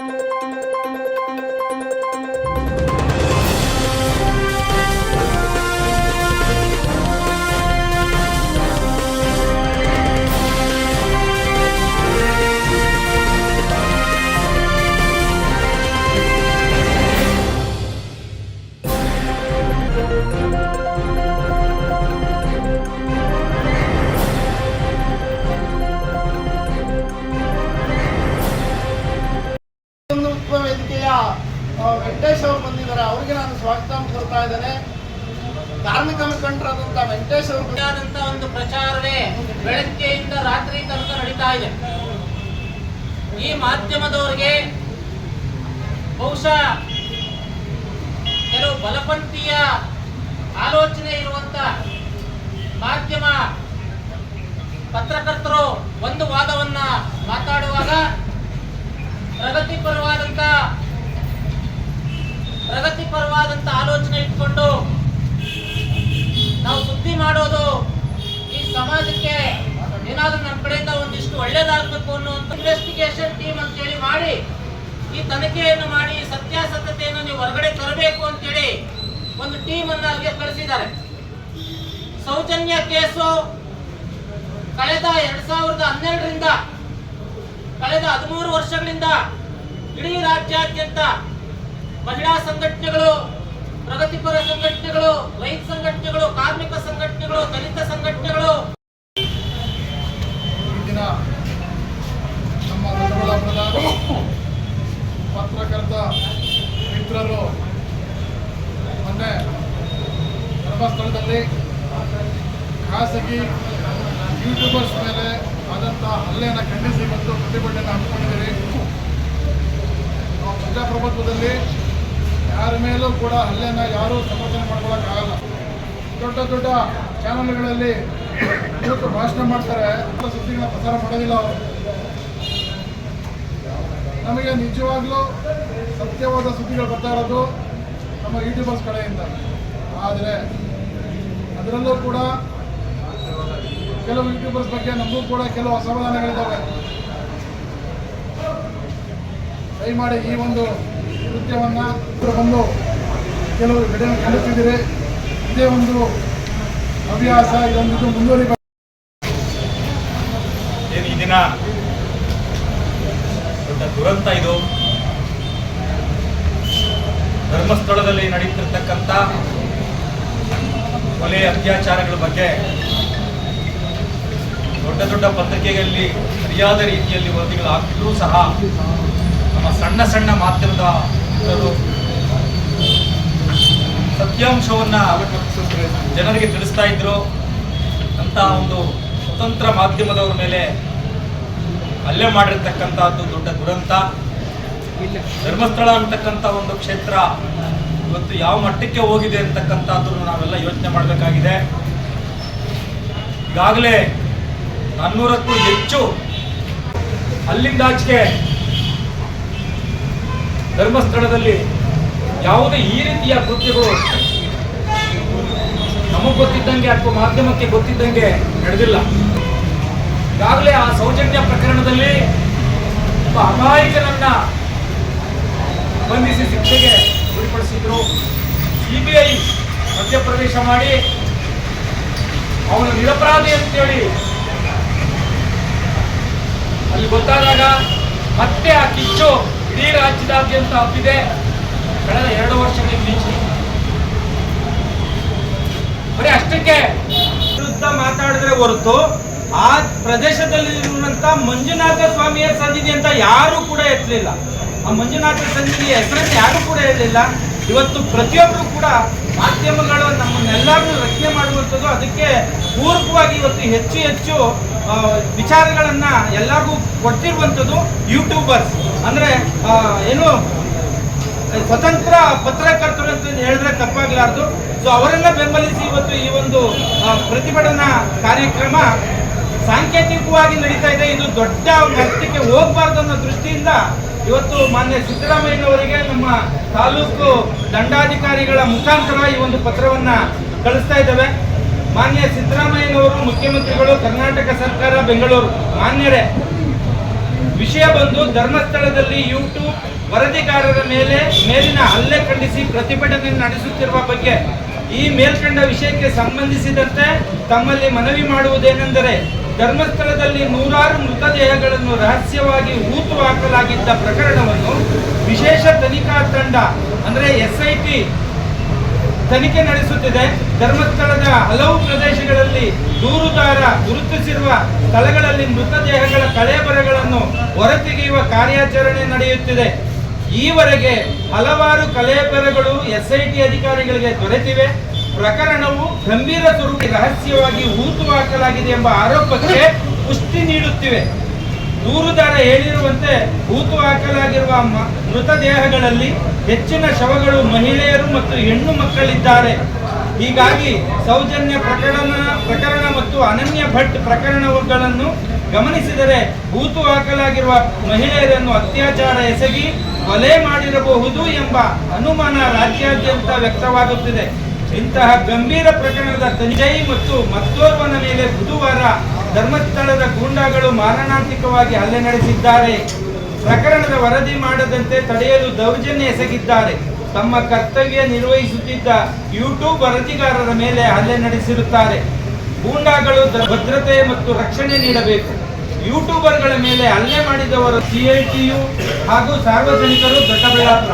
ಒಂದು ಸ್ವಾಗತ ಇದ್ದಾರೆ. ಕಾರ್ಮಿಕ ಮುಖಂಡರಾದಂಥ ವೆಂಕಟೇಶ್ ಅವರು ಒಂದು ಪ್ರಚಾರವೇ ಬೆಳಗ್ಗೆಯಿಂದ ರಾತ್ರಿ ತನಕ ನಡೀತಾ ಇದೆ. ಈ ಮಾಧ್ಯಮದವರಿಗೆ ಬಹುಶಃ ಕೆಲವು ಬಲಪಂಥೀಯ ಆಲೋಚನೆ ಇರುವಂತ ಮಾಧ್ಯಮ ಪತ್ರಕರ್ತರು ಒಂದು ವಾದವನ್ನ ಮಾತಾಡುವಾಗ ಪ್ರಗತಿಪರವಾದಂತ ಪ್ರಗತಿಪರವಾದಂತ ಆಲೋಚನೆ ಇಟ್ಕೊಂಡು ನಾವು ಸುದ್ದಿ ಮಾಡೋದು ಈ ಸಮಾಜಕ್ಕೆ ಏನಾದ್ರೂ ನಮ್ಮ ಕಡೆಯಿಂದ ಒಂದಿಷ್ಟು ಒಳ್ಳೇದಾಗಬೇಕು ಅನ್ನುವಂಥ ಇನ್ವೆಸ್ಟಿಗೇಷನ್ ಟೀಮ್ ಅಂತೇಳಿ ಮಾಡಿ, ಈ ತನಿಖೆಯನ್ನು ಮಾಡಿ ಸತ್ಯಾಸತ್ಯತೆಯನ್ನು ನೀವು ಹೊರಗಡೆ ತರಬೇಕು ಅಂತೇಳಿ ಒಂದು ಟೀಮ್ ಅನ್ನು ಅಲ್ಲಿಗೆ ಕಳಿಸಿದ್ದಾರೆ. ಸೌಜನ್ಯ ಕೇಸು ಕಳೆದ ಎರಡ್ ಸಾವಿರದ ಹನ್ನೆರಡರಿಂದ, ಕಳೆದ ಹದಿಮೂರು ವರ್ಷಗಳಿಂದ ಇಡೀ ರಾಜ್ಯಾದ್ಯಂತ ಮಹಿಳಾ ಸಂಘಟನೆಗಳು ಪ್ರಗತಿಪರ ಸಂಘಟನೆಗಳು ರೈತ ಸಂಘಟನೆಗಳು, ಕಾರ್ಮಿಕ ಸಂಘಟನೆಗಳು, ದಲಿತ ಸಂಘಟನೆಗಳು. ಈ ದಿನ ನಮ್ಮ ಪತ್ರಕರ್ತ ಮಿತ್ರರು ಮೊನ್ನೆ ಧರ್ಮಸ್ಥಳದಲ್ಲಿ ಖಾಸಗಿ ಯೂಟ್ಯೂಬರ್ಸ್ ಮೇಲೆ ಆದಂಥ ಹಲ್ಲೆಯನ್ನು ಖಂಡಿಸಿ ಬಂದು ಪ್ರತಿಭಟನೆ ಹಮ್ಮಿಕೊಂಡಿದ್ದೀರಿ. ನಾವು ಪ್ರಜಾಪ್ರಭುತ್ವದಲ್ಲಿ ಯಾರ ಮೇಲೂ ಕೂಡ ಹಲ್ಲೆನ ಯಾರೂ ಸಮರ್ಥನೆ ಮಾಡ್ಕೊಳ್ಳೋಕ್ಕಾಗಲ್ಲ ದೊಡ್ಡ ದೊಡ್ಡ ಚಾನಲ್ಗಳಲ್ಲಿ ಇವತ್ತು ಭಾಷಣ ಮಾಡ್ತಾರೆ. ಅಂತ ಸುದ್ದಿಗಳನ್ನ ಪ್ರಸಾರ ಮಾಡೋದಿಲ್ಲ ಅವರು. ನಮಗೆ ನಿಜವಾಗ್ಲೂ ಸತ್ಯವಾದ ಸುದ್ದಿಗಳು ಬರ್ತಾ ಇರೋದು ನಮ್ಮ ಯೂಟ್ಯೂಬರ್ಸ್ ಕಡೆಯಿಂದ. ಆದರೆ ಅದರಲ್ಲೂ ಕೂಡ ಕೆಲವು ಯೂಟ್ಯೂಬರ್ಸ್ ಬಗ್ಗೆ ನಮಗೂ ಕೂಡ ಕೆಲವು ಅಸಮಾಧಾನಗಳಿದ್ದಾವೆ ದಯಮಾಡಿ ಈ ಒಂದು ಕೃತ್ಯವನ್ನು ಬಂದು ಕೆಲವು ಘಟನೆ ಖಂಡಿಸಿದ್ದೀರಿ ಇದೇ ಒಂದು ಅಭ್ಯಾಸ ಇದೊಂದು ಮುಂದುವರಿ ಏನು ಈ ದಿನ ದೊಡ್ಡ ದುರಂತ ಇದು. ಧರ್ಮಸ್ಥಳದಲ್ಲಿ ನಡೀತಿರ್ತಕ್ಕಂಥ ಕೊಲೆ ಅತ್ಯಾಚಾರಗಳ ಬಗ್ಗೆ ದೊಡ್ಡ ದೊಡ್ಡ ಪತ್ರಿಕೆಗಳಲ್ಲಿ ಸರಿಯಾದ ರೀತಿಯಲ್ಲಿ ವರದಿಗಳು ಆಗ್ತಿದ್ರೂ ಸಹ ನಮ್ಮ ಸಣ್ಣ ಸಣ್ಣ ಮಾಧ್ಯಮದ ಸತ್ಯಾಂಶವನ್ನು ಜನರಿಗೆ ತಿಳಿಸ್ತಾ ಇದ್ರು. ಅಂತ ಒಂದು ಸ್ವತಂತ್ರ ಮಾಧ್ಯಮದವ್ರ ಮೇಲೆ ಹಲ್ಲೆ ಮಾಡಿರ್ತಕ್ಕಂಥದ್ದು ದೊಡ್ಡ ದುರಂತ. ಧರ್ಮಸ್ಥಳ ಅಂತಕ್ಕಂಥ ಒಂದು ಕ್ಷೇತ್ರ ಇವತ್ತು ಯಾವ ಮಟ್ಟಕ್ಕೆ ಹೋಗಿದೆ ಅಂತಕ್ಕಂಥದ್ದನ್ನು ನಾವೆಲ್ಲ ಯೋಚನೆ ಮಾಡಬೇಕಾಗಿದೆ. ಈಗಾಗಲೇ ನಾನ್ನೂರಕ್ಕೂ ಹೆಚ್ಚು ಅಲ್ಲಿಂದಾಚೆಗೆ ಧರ್ಮಸ್ಥಳದಲ್ಲಿ ಯಾವುದೇ ಈ ರೀತಿಯ ಕೃತ್ಯಗಳು ನಮಗೆ ಗೊತ್ತಿದ್ದಂಗೆ ಅಥವಾ ಮಾಧ್ಯಮಕ್ಕೆ ಗೊತ್ತಿದ್ದಂಗೆ ನಡೆದಿಲ್ಲ. ಈಗಾಗಲೇ ಆ ಸೌಜನ್ಯ ಪ್ರಕರಣದಲ್ಲಿ ಒಬ್ಬ ಅಮಾಯಕನನ್ನ ಬಂಧಿಸಿ ಶಿಕ್ಷೆಗೆ ಗುರಿಪಡಿಸಿದ್ರು. ಸಿಬಿಐ ಮಧ್ಯಪ್ರವೇಶ ಮಾಡಿ ಅವನು ನಿರಪರಾಧಿ ಅಂತೇಳಿ ಅಲ್ಲಿ ಗೊತ್ತಾದಾಗ ಮತ್ತೆ ಆ ಕಿಚ್ಚು ಇಡೀ ರಾಜ್ಯದಾದ್ಯಂತ ಹಬ್ಬಿದೆ ಕಳೆದ ಎರಡು ವರ್ಷಗಳಿಗೆ ಮೀಚಿ. ಬರೀ ಅಷ್ಟಕ್ಕೆ. ವಿರುದ್ಧ ಮಾತಾಡಿದ್ರೆ ಹೊರತು ಆ ಪ್ರದೇಶದಲ್ಲಿ ಇರುವಂತ ಮಂಜುನಾಥ ಸ್ವಾಮಿಯ ಸನ್ನಿಧಿ ಅಂತ ಯಾರು ಕೂಡ ಎತ್ತಲಿಲ್ಲ. ಆ ಮಂಜುನಾಥ ಸನ್ನಿಧಿಯ ಹೆಸರನ್ನು ಯಾರು ಕೂಡ ಹೇಳಲಿಲ್ಲ. ಇವತ್ತು ಪ್ರತಿಯೊಬ್ಬರು ಕೂಡ ಮಾಧ್ಯಮಗಳು ನಮ್ಮನ್ನೆಲ್ಲರನ್ನೂ ರಕ್ಷಣೆ ಮಾಡುವಂಥದ್ದು, ಅದಕ್ಕೆ ಪೂರ್ವವಾಗಿ ಇವತ್ತು ಹೆಚ್ಚು ಹೆಚ್ಚು ವಿಚಾರಗಳನ್ನ ಎಲ್ಲರಿಗೂ ಕೊಟ್ಟಿರುವಂಥದ್ದು ಯೂಟ್ಯೂಬರ್ಸ್ ಅಂದ್ರೆ ಏನು ಸ್ವತಂತ್ರ ಪತ್ರಕರ್ತರು ಅಂತ ಹೇಳಿದ್ರೆ ತಪ್ಪಾಗಲಾರ್ದು. ಸೊ ಅವರನ್ನ ಬೆಂಬಲಿಸಿ ಇವತ್ತು ಈ ಒಂದು ಪ್ರತಿಭಟನಾ ಕಾರ್ಯಕ್ರಮ ಸಾಂಕೇತಿಕವಾಗಿ ನಡೀತಾ ಇದೆ. ಇದು ದೊಡ್ಡ ಮಟ್ಟಕ್ಕೆ ಹೋಗ್ಬಾರ್ದು ಅನ್ನೋ ದೃಷ್ಟಿಯಿಂದ ಇವತ್ತು ಮಾನ್ಯ ಸಿದ್ದರಾಮಯ್ಯನವರಿಗೆ ನಮ್ಮ ತಾಲೂಕು ದಂಡಾಧಿಕಾರಿಗಳ ಮುಖಾಂತರ ಈ ಒಂದು ಪತ್ರವನ್ನ ಕಳಿಸ್ತಾ ಇದ್ದೇವೆ. ಮಾನ್ಯ ಸಿದ್ದರಾಮಯ್ಯನವರು ಮುಖ್ಯಮಂತ್ರಿಗಳು, ಕರ್ನಾಟಕ ಸರ್ಕಾರ, ಬೆಂಗಳೂರು ಮಾನ್ಯರೇ. ವಿಷಯ ಬಂದು ಧರ್ಮಸ್ಥಳದಲ್ಲಿ ಯೂಟ್ಯೂಬ್ ವರದಿಗಾರರ ಮೇಲೆ ಮೇಲಿನ ಹಲ್ಲೆ ಖಂಡಿಸಿ ಪ್ರತಿಭಟನೆ ನಡೆಸುತ್ತಿರುವ ಬಗ್ಗೆ ಈ ಮೇಲ್ಕಂಡ ವಿಷಯಕ್ಕೆ ಸಂಬಂಧಿಸಿದಂತೆ ತಮ್ಮಲ್ಲಿ ಮನವಿ ಮಾಡುವುದೇನೆಂದರೆ ಧರ್ಮಸ್ಥಳದಲ್ಲಿ ನೂರಾರು ಮೃತದೇಹಗಳನ್ನು ರಹಸ್ಯವಾಗಿ ಹೂತು ಹಾಕಲಾಗಿದ್ದ ಪ್ರಕರಣವನ್ನು ವಿಶೇಷ ತನಿಖಾ ತಂಡ, ಅಂದರೆ ಎಸ್ಐಟಿ ತನಿಖೆ ನಡೆಸುತ್ತಿದೆ. ಧರ್ಮಸ್ಥಳದ ಹಲವು ಪ್ರದೇಶಗಳಲ್ಲಿ ದೂರುದಾರ ಗುರುತಿಸಿರುವ ಸ್ಥಳಗಳಲ್ಲಿ ಮೃತದೇಹಗಳ ಕಳೆಬರಗಳನ್ನು ಹೊರತೆಗೆಯುವ ಕಾರ್ಯಾಚರಣೆ ನಡೆಯುತ್ತಿದೆ. ಈವರೆಗೆ ಹಲವಾರು ಕಲೆಬರಗಳು ಎಸ್ಐಟಿ ಅಧಿಕಾರಿಗಳಿಗೆ ದೊರೆತಿವೆ. ಪ್ರಕರಣವು ಗಂಭೀರ ಸ್ವರೂಪ, ರಹಸ್ಯವಾಗಿ ಹೂತು ಹಾಕಲಾಗಿದೆ ಎಂಬ ಆರೋಪಕ್ಕೆ ಪುಷ್ಟಿ ನೀಡುತ್ತಿವೆ. ದೂರುದಾರ ಹೇಳಿರುವಂತೆ ಹೂತು ಹಾಕಲಾಗಿರುವ ಮೃತದೇಹಗಳಲ್ಲಿ ಹೆಚ್ಚಿನ ಶವಗಳು ಮಹಿಳೆಯರು ಮತ್ತು ಹೆಣ್ಣು ಮಕ್ಕಳಿದ್ದಾರೆ. ಹೀಗಾಗಿ ಸೌಜನ್ಯ ಪ್ರಕರಣ ಪ್ರಕರಣ ಮತ್ತು ಅನನ್ಯ ಭಟ್ ಪ್ರಕರಣಗಳನ್ನು ಗಮನಿಸಿದರೆ ಹೂತು ಹಾಕಲಾಗಿರುವ ಮಹಿಳೆಯರನ್ನು ಅತ್ಯಾಚಾರ ಎಸಗಿ ಕೊಲೆ ಮಾಡಿರಬಹುದು ಎಂಬ ಅನುಮಾನ ರಾಜ್ಯಾದ್ಯಂತ ವ್ಯಕ್ತವಾಗುತ್ತಿದೆ. ಇಂತಹ ಗಂಭೀರ ಪ್ರಕರಣದ ತಂಜೈ ಮತ್ತು ಮತ್ತೋರ್ವನ ಮೇಲೆ ಬುಧವಾರ ಧರ್ಮಸ್ಥಳದ ಗೂಂಡಾಗಳು ಮಾರಣಾಂತಿಕವಾಗಿ ಹಲ್ಲೆ ನಡೆಸಿದ್ದಾರೆ. ಪ್ರಕರಣದ ವರದಿ ಮಾಡದಂತೆ ತಡೆಯಲು ದೌರ್ಜನ್ಯ ಎಸಗಿದ್ದಾರೆ. ತಮ್ಮ ಕರ್ತವ್ಯ ನಿರ್ವಹಿಸುತ್ತಿದ್ದ ಯೂಟ್ಯೂಬ್ ವರದಿಗಾರರ ಮೇಲೆ ಹಲ್ಲೆ ನಡೆಸಿರುತ್ತಾರೆ. ಗೂಂಡಾಗಳು ಭದ್ರತೆ ಮತ್ತು ರಕ್ಷಣೆ ನೀಡಬೇಕು. ಯೂಟ್ಯೂಬರ್ಗಳ ಮೇಲೆ ಹಲ್ಲೆ ಮಾಡಿದವರು ಸಿಐಟಿಯು ಹಾಗೂ ಸಾರ್ವಜನಿಕರು ದೊಡ್ಡಬಳ್ಳಾಪುರ.